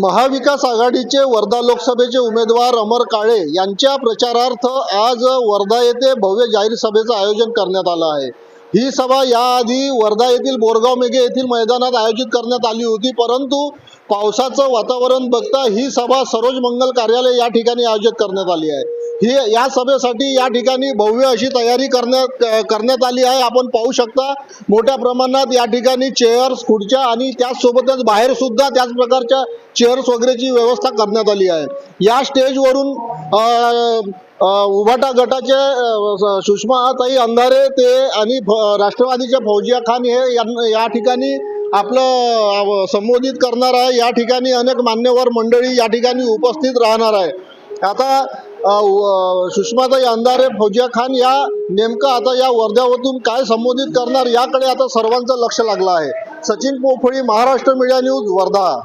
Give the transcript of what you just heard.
महाविकास आघाडीचे वर्धा लोकसभेचे उमेदवार अमर काळे यांच्या प्रचारार्थ आज वर्धा येथे भव्य जाहीर सभेचं आयोजन करण्यात आलं आहे. ही सभा याआधी वर्धा येथील बोरगाव मेघे येथील मैदानात आयोजित करण्यात आली होती. परंतु पावसाचं वातावरण बघता ही सभा सरोज मंगल कार्यालय या ठिकाणी आयोजित करण्यात आली आहे. ही या सभेसाठी या ठिकाणी भव्य अशी तयारी करण्यात करण्यात आली आहे. आपण पाहू शकता मोठ्या प्रमाणात या ठिकाणी चेअर्स खुर्च्या आणि त्याचसोबतच बाहेर सुद्धा त्याच प्रकारच्या चेअर्स वगैरेची व्यवस्था करण्यात आली आहे. या स्टेजवरून उभाटा गटाचे अ, सुषमाताई अंधारे ते आणि फ- राष्ट्रवादीचे फौजिया खान हे यां- या ठिकाणी आपलं संबोधित करणार आहे. या ठिकाणी अनेक मान्यवर मंडळी या ठिकाणी उपस्थित राहणार आहे. आता सुषमाताई अंधारे फौजिया खान या नेमकं आता या वर्ध्यावरून काय संबोधित करणार याकडे आता सर्वांचं लक्ष लागलं आहे. Sachin Pophali Maharashtra media news Wardha.